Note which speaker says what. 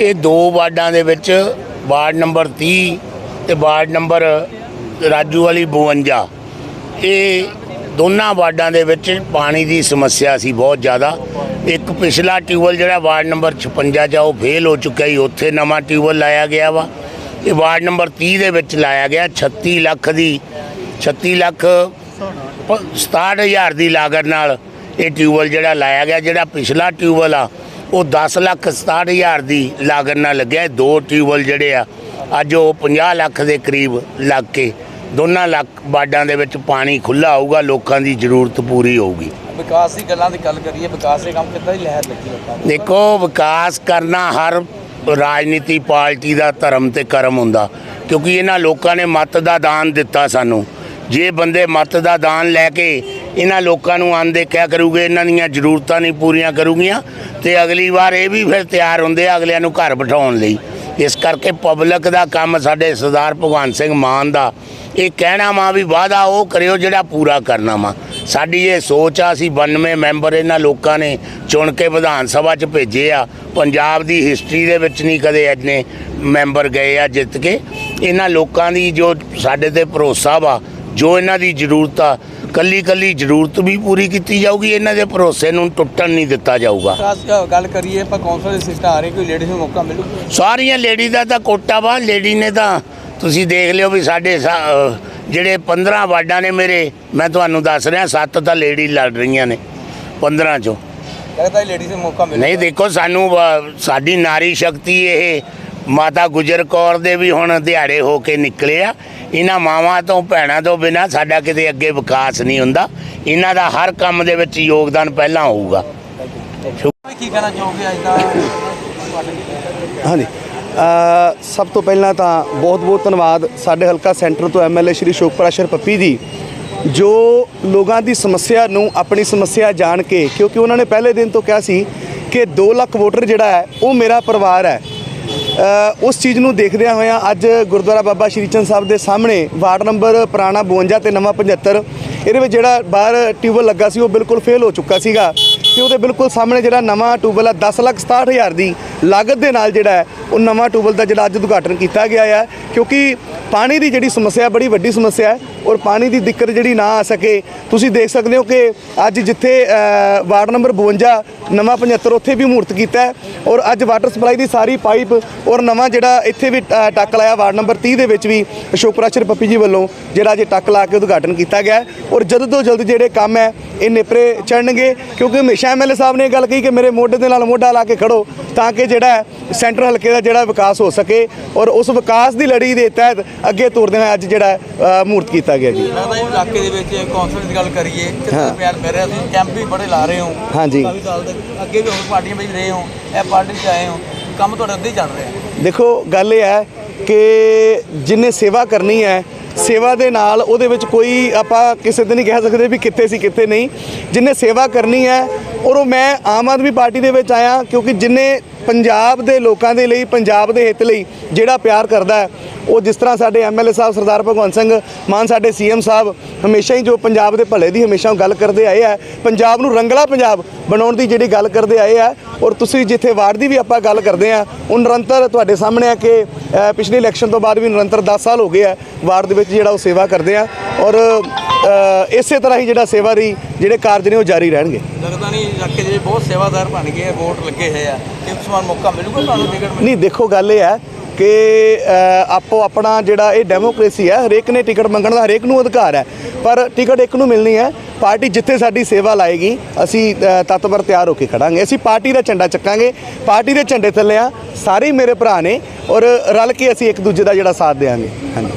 Speaker 1: ਇਹ ਦੋ ਵਾਰਡਾਂ ਦੇ ਵਿੱਚ ਵਾਰਡ ਨੰਬਰ 30 ਤੇ ਵਾਰਡ ਨੰਬਰ ਰਾਜੂ ਵਾਲੀ 52 ਇਹ ਦੋਨਾਂ ਵਾਰਡਾਂ ਦੇ ਵਿੱਚ ਪਾਣੀ ਦੀ ਸਮੱਸਿਆ ਸੀ ਬਹੁਤ ਜ਼ਿਆਦਾ। ਇੱਕ ਪਿਛਲਾ ਟਿਊਬਲ ਜਿਹੜਾ ਵਾਰਡ ਨੰਬਰ 56 ਚ ਆ, ਉਹ ਫੇਲ ਹੋ ਚੁੱਕਿਆ ਸੀ। ਉੱਥੇ ਨਵਾਂ ਟਿਊਬਲ ਲਾਇਆ ਗਿਆ ਵਾ। ਇਹ ਵਾਰਡ ਨੰਬਰ 30 ਦੇ ਵਿੱਚ ਲਾਇਆ ਗਿਆ। 36 ਲੱਖ ਦੀ 36 ਲੱਖ 67000 ਦੀ ਲਾਗਤ ਨਾਲ ਇਹ ਟਿਊਬਲ ਜਿਹੜਾ ਲਾਇਆ ਗਿਆ, ਜਿਹੜਾ ਪਿਛਲਾ ਟਿਊਬਲ ਆ ਉਹ 10 ਲੱਖ 67000 ਦੀ ਲਾਗਤ ਨਾਲ ਲੱਗਿਆ। ਦੋ ਟਿਊਬਲ ਜਿਹੜੇ ਆ ਅੱਜ ਉਹ 50 ਲੱਖ ਦੇ ਕਰੀਬ ਲੱਗ ਕੇ ਦੋਨਾਂ ਲੱਖ ਵਾਰਡਾਂ ਦੇ ਵਿੱਚ ਪਾਣੀ ਖੁੱਲਾ ਆਊਗਾ ਲੋਕਾਂ ਦੀ ਜ਼ਰੂਰਤ ਪੂਰੀ ਹੋਊਗੀ।
Speaker 2: ਵਿਕਾਸ ਦੀ ਗੱਲਾਂ ਦੀ ਗੱਲ ਕਰੀਏ ਵਿਕਾਸ ਦੇ ਕੰਮ ਕਿੱਦਾਂ ਦੀ ਲਹਿਰ ਲੱਗੀ ਲੋਕਾਂ ਨੂੰ
Speaker 1: ਦੇਖੋ ਵਿਕਾਸ ਕਰਨਾ ਹਰ ਰਾਜਨੀਤੀ ਪਾਰਟੀ ਦਾ ਧਰਮ ਤੇ ਕਰਮ ਹੁੰਦਾ ਕਿਉਂਕਿ ਇਹਨਾਂ ਲੋਕਾਂ ਨੇ ਮਤ ਦਾ ਦਾਨ ਦਿੱਤਾ ਸਾਨੂੰ। ਜੇ ਬੰਦੇ ਮਤ ਦਾ ਦਾਨ ਲੈ ਕੇ ਇਹਨਾਂ ਲੋਕਾਂ ਨੂੰ ਆਨ ਦੇਖਿਆ ਕਰੂਗੇ, ਇਹਨਾਂ ਦੀਆਂ ਜ਼ਰੂਰਤਾਂ ਨਹੀਂ ਪੂਰੀਆਂ ਕਰੂਗੀਆਂ ਤੇ ਅਗਲੀ ਵਾਰ ਇਹ ਵੀ ਫਿਰ ਤਿਆਰ ਹੁੰਦੇ ਆ ਅਗਲਿਆਂ ਨੂੰ ਘਰ ਬਿਠਾਉਣ ਲਈ। ਇਸ ਕਰਕੇ ਪਬਲਿਕ ਦਾ ਕੰਮ ਸਾਡੇ ਸਰਦਾਰ ਭਗਵੰਤ ਸਿੰਘ ਮਾਨ ਦਾ, ਇਹ ਕਹਿਣਾ ਵਾ ਵੀ ਵਾਅਦਾ ਉਹ ਕਰਿਓ ਜਿਹੜਾ ਪੂਰਾ ਕਰਨਾ ਵਾ। ਸਾਡੀ ਇਹ ਸੋਚ ਆ, ਅਸੀਂ 92 ਮੈਂਬਰ ਇਹਨਾਂ ਲੋਕਾਂ ਨੇ ਚੁਣ ਕੇ ਵਿਧਾਨ ਸਭਾ 'ਚ ਭੇਜੇ ਆ। ਪੰਜਾਬ ਦੀ ਹਿਸਟਰੀ ਦੇ ਵਿੱਚ ਨਹੀਂ ਕਦੇ ਇੰਨੇ ਮੈਂਬਰ ਗਏ ਆ ਜਿੱਤ ਕੇ। ਇਹਨਾਂ ਲੋਕਾਂ ਦੀ ਜੋ ਸਾਡੇ ਤੇ ਭਰੋਸਾ ਵਾ ਜੋ ਇਹਨਾਂ ਦੀ ਜ਼ਰੂਰਤ ਆ ਕੱਲੀ ਕੱਲੀ ਜ਼ਰੂਰਤ ਵੀ ਪੂਰੀ ਕੀਤੀ ਜਾਊਗੀ ਇਹਨਾਂ ਦੇ ਭਰੋਸੇ ਨੂੰ ਟੁੱਟਣ ਨਹੀਂ ਦਿੱਤਾ ਜਾਊਗਾ।
Speaker 2: ਦੀ ਗੱਲ ਕਰੀਏ ਆਪਾਂ ਕੌਂਸਲ ਦੇ ਸਿਸਟਮ ਆ ਰਹੇ ਕੋਈ ਲੇਡੀਜ਼ ਨੂੰ ਮੌਕਾ ਮਿਲੂ?
Speaker 1: ਸਾਰੀਆਂ ਲੇਡੀ ਦਾ ਤਾਂ ਕੋਟਾ ਵਾ ਲੇਡੀ ਨੇ ਤਾਂ ਤੁਸੀਂ ਦੇਖ ਲਿਓ ਵੀ ਸਾਡੇ ਸਾ- ਜਿਹੜੇ 15 ਵਾਰਡਾਂ ਨੇ ਮੇਰੇ ਮੈਂ ਤੁਹਾਨੂੰ ਦੱਸ ਰਿਹਾ ਸੱਤ ਤਾਂ ਲੇਡੀ ਲੜ ਰਹੀਆਂ ਨੇ 15 ਚੋਂ।
Speaker 2: ਲੱਗਦਾ ਲੇਡੀਜ਼ ਨੂੰ ਮੌਕਾ ਮਿਲੂ।
Speaker 1: ਨਹੀਂ ਦੇਖੋ ਸਾਨੂੰ ਸਾਡੀ ਨਾਰੀ ਸ਼ਕਤੀ ਇਹ ਮਾਤਾ ਗੁਜਰ ਕੌਰ ਦੇ ਵੀ ਹੁਣ ਦਿਹਾੜੇ ਹੋ ਕੇ ਨਿਕਲੇ ਆ। ਇਹਨਾਂ ਮਾਵਾਂ ਤੋਂ ਭੈਣਾਂ ਤੋਂ ਬਿਨਾ ਸਾਡਾ ਕਿਤੇ ਅੱਗੇ ਵਿਕਾਸ ਨਹੀਂ ਹੁੰਦਾ। ਇਹਨਾਂ ਦਾ ਹਰ ਕੰਮ ਦੇ ਵਿੱਚ ਯੋਗਦਾਨ ਪਹਿਲਾਂ ਹੋਊਗਾ।
Speaker 2: ਕੀ ਕਹਿਣਾ ਚਾਹੋਗੇ ਅੱਜ ਦਾ?
Speaker 3: ਹਾਂਜੀ। ਅ, ਸਭ ਤੋਂ ਪਹਿਲਾਂ ਤਾਂ ਬਹੁਤ-ਬਹੁਤ ਧੰਨਵਾਦ ਸਾਡੇ ਹਲਕਾ ਸੈਂਟਰ ਤੋਂ ਐਮਐਲਏ ਸ਼੍ਰੀ ਸ਼ੋਕ ਪ੍ਰਸ਼ਰ ਪੱਪੀ ਜੀ ਜੋ ਲੋਕਾਂ ਦੀ ਸਮੱਸਿਆ ਨੂੰ ਆਪਣੀ ਸਮੱਸਿਆ ਜਾਣ ਕੇ ਕਿਉਂਕਿ ਉਹਨਾਂ ਨੇ ਪਹਿਲੇ ਦਿਨ ਤੋਂ ਕਿਹਾ ਸੀ ਕਿ 2 ਲੱਖ ਵੋਟਰ ਜਿਹੜਾ ਹੈ ਉਹ ਮੇਰਾ ਪਰਿਵਾਰ ਹੈ। ਉਸ ਚੀਜ਼ ਨੂੰ ਦੇਖਦਿਆਂ ਹੋਇਆਂ ਅੱਜ ਗੁਰਦੁਆਰਾ ਬਾਬਾ ਸ਼੍ਰੀ ਚੰਦ ਸਾਹਿਬ ਦੇ ਸਾਹਮਣੇ ਵਾਰਡ ਨੰਬਰ ਪੁਰਾਣਾ 52 ਤੇ ਨਵਾਂ 75 ਇਹਦੇ ਵਿੱਚ ਜਿਹੜਾ ਬਾਹਰ ਟਿਊਬਲ ਲੱਗਾ ਸੀ ਉਹ ਬਿਲਕੁਲ ਫੇਲ ਹੋ ਚੁੱਕਾ ਸੀਗਾ ਤੇ ਉਹਦੇ ਬਿਲਕੁਲ ਸਾਹਮਣੇ ਜਿਹੜਾ ਨਵਾਂ ਟਿਊਬਲ ਆ 10 ਲੱਖ 67 ਹਜ਼ਾਰ ਦੀ ਲਾਗਤ ਦੇ ਨਾਲ ਜਿਹੜਾ ਉਹ ਨਵਾਂ ਟਿਊਬਲ ਦਾ ਜਿਹੜਾ ਅੱਜ ਉਦਘਾਟਨ ਕੀਤਾ ਗਿਆ ਹੈ ਕਿਉਂਕਿ ਪਾਣੀ ਦੀ ਜਿਹੜੀ ਸਮੱਸਿਆ, ਬੜੀ ਵੱਡੀ ਸਮੱਸਿਆ ਹੈ ਔਰ ਪਾਣੀ ਦੀ ਦਿੱਕਤ ਜਿਹੜੀ ਨਾ ਆ ਸਕੇ। ਤੁਸੀਂ ਦੇਖ ਸਕਦੇ ਹੋ ਕਿ ਅੱਜ ਜਿੱਥੇ ਵਾਰਡ ਨੰਬਰ 52 ਨਵਾਂ 75 ਉੱਥੇ ਵੀ ਮੂਰਤ ਕੀਤਾ ਔਰ ਅੱਜ ਵਾਟਰ ਸਪਲਾਈ ਦੀ ਸਾਰੀ ਪਾਈਪ ਔਰ ਨਵਾਂ ਜਿਹੜਾ ਇੱਥੇ ਵੀ ਟੱਕ ਲਾਇਆ ਵਾਰਡ ਨੰਬਰ 30 ਦੇ ਵਿੱਚ ਵੀ ਅਸ਼ੋਕ ਪ੍ਰਾਚਰ ਪੱਪੀ ਜੀ ਵੱਲੋਂ ਜਿਹੜਾ ਜੇ ਟੱਕ ਲਾ ਕੇ ਉਦਘਾਟਨ ਕੀਤਾ ਗਿਆ ਔਰ ਜਲਦ ਤੋਂ ਜਲਦ ਜਿਹੜੇ ਕੰਮ ਹੈ, ਇਹ ਨੇਪਰੇ ਚੜਨਗੇ ਕਿਉਂਕਿ ਹਮੇਸ਼ਾ ਐਮਐਲਏ ਸਾਹਿਬ ਨੇ ਇਹ ਗੱਲ ਕਹੀ ਕਿ ਮੇਰੇ ਮੋਢੇ ਦੇ ਨਾਲ ਮੋਢਾ ਲਾ ਕੇ ਖੜੋ ਤਾਂ ਕਿ ਜਿਹੜਾ ਸੈਂਟਰ ਹਲਕੇ ਦਾ ਜਿਹੜਾ ਵਿਕਾਸ ਹੋ ਸਕੇ ਔਰ ਉਸ ਵਿਕਾਸ ਦੀ ਲੜੀ ਦੇ ਤਹਿਤ ਅੱਗੇ ਤੋਰਦੇ ਹੋਏ ਅੱਜ ਜਿਹੜਾ ਮੂਰਤ ਕੀਤਾ ਗਿਆ ਜੀ।
Speaker 2: ਲੱਗਦਾ ਜੀ ਇਲਾਕੇ ਦੇ ਵਿੱਚ ਕੌਂਸਲ ਦੀ ਗੱਲ ਕਰੀਏ ਕਿੰਨਾ। ਪਿਆਰ ਮਿਲ ਰਿਹਾ ਤੁਸੀਂ ਕੈਂਪ ਵੀ ਬੜੇ ਲਾ ਰਹੇ ਹੋ।
Speaker 3: ਹਾਂਜੀ।
Speaker 2: ਅੱਗੇ ਵੀ ਹੋਰ ਪਾਰਟੀਆਂ ਵਿੱਚ ਰਹੇ ਹੋ ਇਹ ਪਾਰਟੀ 'ਚ ਆਏ ਹੋ ਕੰਮ ਤੁਹਾਡੇ ਅੱਧੇ ਚੱਲ ਰਿਹਾ।
Speaker 3: ਦੇਖੋ ਗੱਲ ਇਹ ਹੈ ਕਿ ਜਿਨੇ ਸੇਵਾ ਕਰਨੀ ਹੈ ਸੇਵਾ ਦੇ ਨਾਲ ਉਹਦੇ ਵਿੱਚ ਕੋਈ ਆਪਾਂ ਕਿਸੇ ਦਿਨ ਨਹੀਂ ਕਹਿ ਸਕਦੇ ਵੀ ਕਿੱਥੇ ਸੀ ਕਿੱਥੇ ਨਹੀਂ। ਜਿਨੇ ਸੇਵਾ ਕਰਨੀ ਹੈ ਔਰ ਉਹ ਮੈਂ ਆਮ ਆਦਮੀ ਪਾਰਟੀ ਦੇ ਵਿੱਚ ਆਇਆ ਕਿਉਂਕਿ ਜਿਨੇ ਪੰਜਾਬ ਦੇ ਲੋਕਾਂ ਦੇ ਲਈ ਪੰਜਾਬ ਦੇ ਹਿੱਤ ਲਈ ਜਿਹੜਾ ਪਿਆਰ ਕਰਦਾ ਹੈ ਉਹ ਜਿਸ ਤਰ੍ਹਾਂ ਸਾਡੇ ਐਮਐਲਏ ਸਾਹਿਬ ਸਰਦਾਰ ਭਗਵੰਤ ਸਿੰਘ ਮਾਨ ਸਾਡੇ ਸੀਐਮ ਸਾਹਿਬ ਹਮੇਸ਼ਾ ਹੀ ਜੋ ਪੰਜਾਬ ਦੇ ਭਲੇ ਦੀ ਹਮੇਸ਼ਾ ਗੱਲ ਕਰਦੇ ਆਏ ਆ। ਪੰਜਾਬ ਨੂੰ ਰੰਗਲਾ ਪੰਜਾਬ ਬਣਾਉਣ ਦੀ ਜਿਹੜੀ ਗੱਲ ਕਰਦੇ ਆਏ ਆ ਔਰ ਤੁਸੀਂ ਜਿੱਥੇ ਵਾਰਡ ਦੀ ਵੀ ਆਪਾਂ ਗੱਲ ਕਰਦੇ ਆ ਉਹ ਨਿਰੰਤਰ ਤੁਹਾਡੇ ਸਾਹਮਣੇ ਆ ਕਿ ਅ, ਪਿਛਲੇ ਇਲੈਕਸ਼ਨ ਤੋਂ ਬਾਅਦ ਵੀ ਨਿਰੰਤਰ 10 ਸਾਲ ਹੋ ਗਏ ਆ ਵਾਰਡ ਦੇ ਵਿੱਚ ਜਿਹੜਾ ਉਹ ਸੇਵਾ ਕਰਦੇ ਆ। ਔਰ ਇਸੇ ਤਰ੍ਹਾਂ ਹੀ ਜਿਹੜਾ ਸੇਵਾ ਦੀ ਜਿਹੜੇ ਕਾਰਜ ਨੇ ਉਹ ਜਾਰੀ ਰਹਿਣਗੇ।
Speaker 2: ਲੱਗਦਾ ਨਹੀਂ ਇਲਾਕੇ ਦੇ ਬਹੁਤ ਸੇਵਾਦਾਰ ਬਣ ਗਏ ਆ, ਵੋਟ ਲੱਗੇ ਹੋਏ ਆ। ਇਸ ਵਾਰ ਮੌਕਾ ਮਿਲੂਗਾ ਤੁਹਾਨੂੰ ਟਿਕਟ
Speaker 3: ਨਹੀਂ ਦੇਖੋ ਗੱਲ ਇਹ ਹੈ ਕਿ ਆਪੋ ਆਪਣਾ ਜਿਹੜਾ ਇਹ ਡੈਮੋਕ੍ਰੇਸੀ ਹੈ ਹਰੇਕ ਨੇ ਟਿਕਟ ਮੰਗਣ ਦਾ ਹਰੇਕ ਨੂੰ ਅਧਿਕਾਰ ਹੈ। ਪਰ ਟਿਕਟ ਇੱਕ ਨੂੰ ਮਿਲਣੀ ਹੈ ਪਾਰਟੀ ਜਿੱਥੇ ਸਾਡੀ ਸੇਵਾ ਲਾਏਗੀ ਅਸੀਂ ਤਤਪਰ ਤਿਆਰ ਹੋ ਕੇ ਖੜਾਂਗੇ। ਅਸੀਂ ਪਾਰਟੀ ਦਾ ਝੰਡਾ ਚੱਕਾਂਗੇ ਪਾਰਟੀ ਦੇ ਝੰਡੇ ਥੱਲੇ ਆ ਸਾਰੇ ਮੇਰੇ ਭਰਾ ਨੇ ਔਰ ਰਲ ਕੇ ਅਸੀਂ ਇੱਕ ਦੂਜੇ ਦਾ ਜਿਹੜਾ ਸਾਥ ਦੇਵਾਂਗੇ ਹਾਂਜੀ।